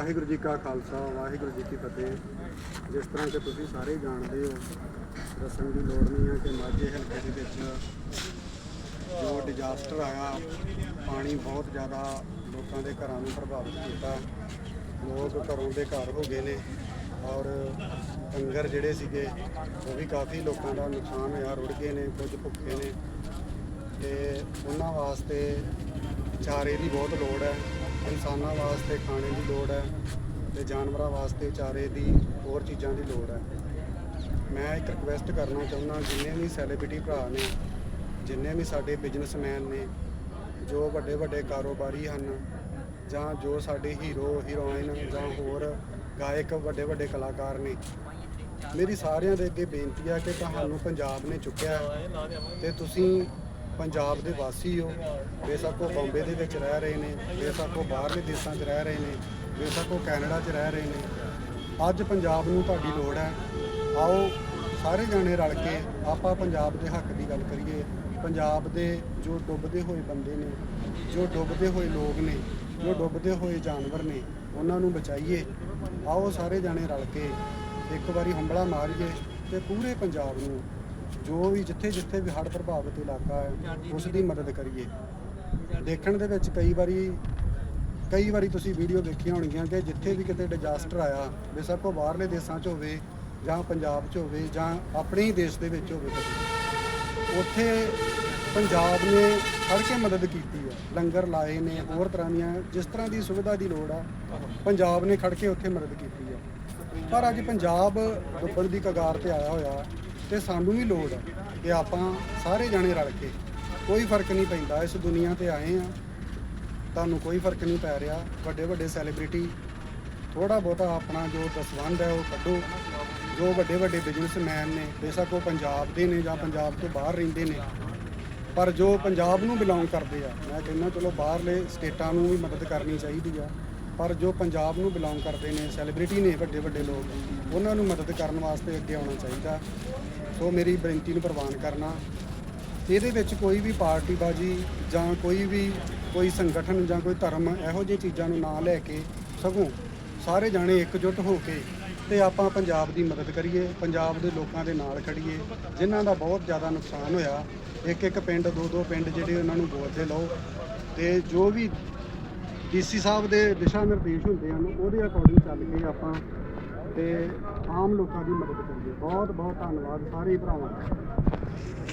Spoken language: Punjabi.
ਵਾਹਿਗੁਰੂ ਜੀ ਕਾ ਖਾਲਸਾ, ਵਾਹਿਗੁਰੂ ਜੀ ਕੀ ਫਤਿਹ। ਜਿਸ ਤਰ੍ਹਾਂ ਕਿ ਤੁਸੀਂ ਸਾਰੇ ਜਾਣਦੇ ਹੋ, ਦੱਸਣ ਦੀ ਲੋੜ ਨਹੀਂ ਹੈ ਕਿ ਮਾਝੇ ਹਲਕੇ ਦੇ ਵਿੱਚ ਜੋ ਡਿਜ਼ਾਸਟਰ ਆਇਆ, ਪਾਣੀ ਬਹੁਤ ਜ਼ਿਆਦਾ ਲੋਕਾਂ ਦੇ ਘਰਾਂ ਨੂੰ ਪ੍ਰਭਾਵਿਤ ਕੀਤਾ। ਲੋਕ ਘਰੋਂ ਦੇ ਘਰ ਹੋ ਗਏ ਨੇ ਔਰ ਡੰਗਰ ਜਿਹੜੇ ਸੀਗੇ, ਉਹ ਵੀ ਕਾਫੀ ਲੋਕਾਂ ਦਾ ਨੁਕਸਾਨ ਹੋਇਆ, ਰੁੜ ਗਏ ਨੇ, ਕੁਝ ਭੁੱਖੇ ਨੇ। ਤੇ ਉਹਨਾਂ ਵਾਸਤੇ ਚਾਰੇ ਦੀ ਬਹੁਤ ਲੋੜ ਹੈ। ਇਨਸਾਨਾਂ ਵਾਸਤੇ ਖਾਣੇ ਦੀ ਲੋੜ ਹੈ ਤੇ ਜਾਨਵਰਾਂ ਵਾਸਤੇ ਚਾਰੇ ਦੀ ਹੋਰ ਚੀਜ਼ਾਂ ਦੀ ਲੋੜ ਹੈ। ਮੈਂ ਇੱਕ ਰਿਕਵੈਸਟ ਕਰਨਾ ਚਾਹੁੰਦਾ, ਜਿੰਨੇ ਵੀ ਸੈਲੀਬ੍ਰਿਟੀ ਭਰਾ ਨੇ, ਜਿੰਨੇ ਵੀ ਸਾਡੇ ਬਿਜ਼ਨਸਮੈਨ ਨੇ, ਜੋ ਵੱਡੇ ਵੱਡੇ ਕਾਰੋਬਾਰੀ ਹਨ, ਜਾਂ ਜੋ ਸਾਡੇ ਹੀਰੋ ਹੀਰੋਇਨ ਜਾਂ ਹੋਰ ਗਾਇਕ, ਵੱਡੇ ਵੱਡੇ ਕਲਾਕਾਰ ਨੇ, ਮੇਰੀ ਸਾਰਿਆਂ ਦੇ ਅੱਗੇ ਬੇਨਤੀ ਆ ਕਿ ਤੁਹਾਨੂੰ ਪੰਜਾਬ ਨੇ ਚੁੱਕਿਆ ਹੈ ਤੇ ਤੁਸੀਂ ਪੰਜਾਬ ਦੇ ਵਾਸੀ ਹੋ, ਬੇਸ਼ੱਕ ਉਹ ਬੰਬੇ ਦੇ ਵਿੱਚ ਰਹਿ ਰਹੇ ਨੇ, ਬੇਸ਼ੱਕ ਉਹ ਬਾਹਰਲੇ ਦੇਸ਼ਾਂ 'ਚ ਰਹਿ ਰਹੇ ਨੇ, ਬੇਸ਼ੱਕ ਉਹ ਕੈਨੇਡਾ 'ਚ ਰਹਿ ਰਹੇ ਨੇ। ਅੱਜ ਪੰਜਾਬ ਨੂੰ ਤੁਹਾਡੀ ਲੋੜ ਹੈ। ਆਓ ਸਾਰੇ ਜਾਣੇ ਰਲ ਕੇ ਆਪਾਂ ਪੰਜਾਬ ਦੇ ਹੱਕ ਦੀ ਗੱਲ ਕਰੀਏ। ਪੰਜਾਬ ਦੇ ਜੋ ਡੁੱਬਦੇ ਹੋਏ ਬੰਦੇ ਨੇ, ਜੋ ਡੁੱਬਦੇ ਹੋਏ ਲੋਕ ਨੇ, ਜੋ ਡੁੱਬਦੇ ਹੋਏ ਜਾਨਵਰ ਨੇ, ਉਹਨਾਂ ਨੂੰ ਬਚਾਈਏ। ਆਓ ਸਾਰੇ ਜਾਣੇ ਰਲ ਕੇ ਇੱਕ ਵਾਰੀ ਹੰਬਲਾ ਮਾਰੀਏ ਤੇ ਪੂਰੇ ਪੰਜਾਬ ਨੂੰ ਜੋ ਵੀ ਜਿੱਥੇ ਜਿੱਥੇ ਵੀ ਹੜ੍ਹ ਪ੍ਰਭਾਵਿਤ ਇਲਾਕਾ ਹੈ, ਉਸ ਦੀ ਮਦਦ ਕਰੀਏ। ਦੇਖਣ ਦੇ ਵਿੱਚ ਕਈ ਵਾਰੀ ਕਈ ਵਾਰੀ ਤੁਸੀਂ ਵੀਡੀਓ ਦੇਖੀਆਂ ਹੋਣਗੀਆਂ ਕਿ ਜਿੱਥੇ ਵੀ ਕਿਤੇ ਡਿਜ਼ਾਸਟਰ ਆਇਆ ਬੇਸ਼ੱਕ ਉਹ ਬਾਹਰਲੇ ਦੇਸ਼ਾਂ 'ਚ ਹੋਵੇ ਜਾਂ ਪੰਜਾਬ 'ਚ ਹੋਵੇ ਜਾਂ ਆਪਣੇ ਹੀ ਦੇਸ਼ ਦੇ ਵਿੱਚ ਹੋਵੇ ਉੱਥੇ ਪੰਜਾਬ ਨੇ ਖੜ ਕੇ ਮਦਦ ਕੀਤੀ ਹੈ। ਲੰਗਰ ਲਾਏ ਨੇ, ਹੋਰ ਤਰ੍ਹਾਂ ਦੀਆਂ ਜਿਸ ਤਰ੍ਹਾਂ ਦੀ ਸੁਵਿਧਾ ਦੀ ਲੋੜ ਆ, ਪੰਜਾਬ ਨੇ ਖੜ ਕੇ ਉੱਥੇ ਮਦਦ ਕੀਤੀ ਹੈ। ਪਰ ਅੱਜ ਪੰਜਾਬ ਡੁੱਬਣ ਦੀ ਕਗਾਰ ਤੇ ਆਇਆ ਹੋਇਆ। ਤੇ ਸਾਨੂੰ ਵੀ ਲੋੜ ਆ ਕਿ ਆਪਾਂ ਸਾਰੇ ਜਾਣੇ ਰਲ ਕੇ ਕੋਈ ਫ਼ਰਕ ਨਹੀਂ ਪੈਂਦਾ, ਇਸ ਦੁਨੀਆ ਤੇ ਆਏ ਆ। ਤੁਹਾਨੂੰ ਕੋਈ ਫ਼ਰਕ ਨਹੀਂ ਪੈ ਰਿਹਾ। ਵੱਡੇ ਵੱਡੇ ਸੈਲੀਬ੍ਰਿਟੀ ਥੋੜਾ ਬਹੁਤਾ ਆਪਣਾ ਜੋ ਦਸਵੰਧ ਹੈ ਉਹ ਕੱਢੋ। ਜੋ ਵੱਡੇ ਵੱਡੇ ਬਿਜ਼ਨਸਮੈਨ ਨੇ, ਬੇਸ਼ੱਕ ਉਹ ਪੰਜਾਬ ਦੇ ਨੇ ਜਾਂ ਪੰਜਾਬ ਤੋਂ ਬਾਹਰ ਰਹਿੰਦੇ ਨੇ। ਪਰ ਜੋ ਪੰਜਾਬ ਨੂੰ ਬਿਲੋਂਗ ਕਰਦੇ ਆ, ਮੈਂ ਕਹਿੰਦਾ ਚਲੋ ਬਾਹਰਲੇ ਸਟੇਟਾਂ ਨੂੰ ਵੀ ਮਦਦ ਕਰਨੀ ਚਾਹੀਦੀ ਆ। ਪਰ ਜੋ ਪੰਜਾਬ ਨੂੰ ਬਿਲੋਂਗ ਕਰਦੇ ਨੇ ਸੈਲੀਬ੍ਰਿਟੀ ਨੇ ਵੱਡੇ ਵੱਡੇ ਲੋਕ, ਉਹਨਾਂ ਨੂੰ ਮਦਦ ਕਰਨ ਵਾਸਤੇ ਅੱਗੇ ਆਉਣਾ ਚਾਹੀਦਾ। ਸੋ ਮੇਰੀ ਬੇਨਤੀ ਨੂੰ ਪ੍ਰਵਾਨ ਕਰਨਾ। ਇਹਦੇ ਵਿੱਚ ਕੋਈ ਵੀ ਪਾਰਟੀਬਾਜ਼ੀ ਜਾਂ ਕੋਈ ਵੀ, ਕੋਈ ਸੰਗਠਨ ਜਾਂ ਕੋਈ ਧਰਮ ਇਹੋ ਜਿਹੀ ਚੀਜ਼ਾਂ ਨੂੰ ਨਾ ਲੈ ਕੇ ਸਗੋਂ ਸਾਰੇ ਜਾਣੇ ਇਕਜੁੱਟ ਹੋ ਕੇ ਤੇ ਆਪਾਂ ਪੰਜਾਬ ਦੀ ਮਦਦ ਕਰੀਏ, ਪੰਜਾਬ ਦੇ ਲੋਕਾਂ ਦੇ ਨਾਲ ਖੜੀਏ, ਜਿਨ੍ਹਾਂ ਦਾ ਬਹੁਤ ਜ਼ਿਆਦਾ ਨੁਕਸਾਨ ਹੋਇਆ। ਇੱਕ ਇੱਕ ਪਿੰਡ ਦੋ ਦੋ ਪਿੰਡ ਜਿਹੜੇ ਉਹਨਾਂ ਨੂੰ ਗੋਦ 'ਤੇ ਲਓ। ਤੇ ਜੋ ਵੀ ਡੀਸੀ ਸਾਹਿਬ ਦੇ ਦਿਸ਼ਾ ਨਿਰਦੇਸ਼ ਹੁੰਦੇ ਹਨ, ਉਹਦੇ ਅਕੋਰਡਿੰਗ ਚੱਲ ਕੇ ਆਪਾਂ ਤੇ ਆਮ ਲੋਕਾਂ ਦੀ ਮਦਦ ਕਰੀਏ। ਬਹੁਤ ਬਹੁਤ ਧੰਨਵਾਦ ਸਾਰੇ ਭਰਾਵਾਂ ਦਾ।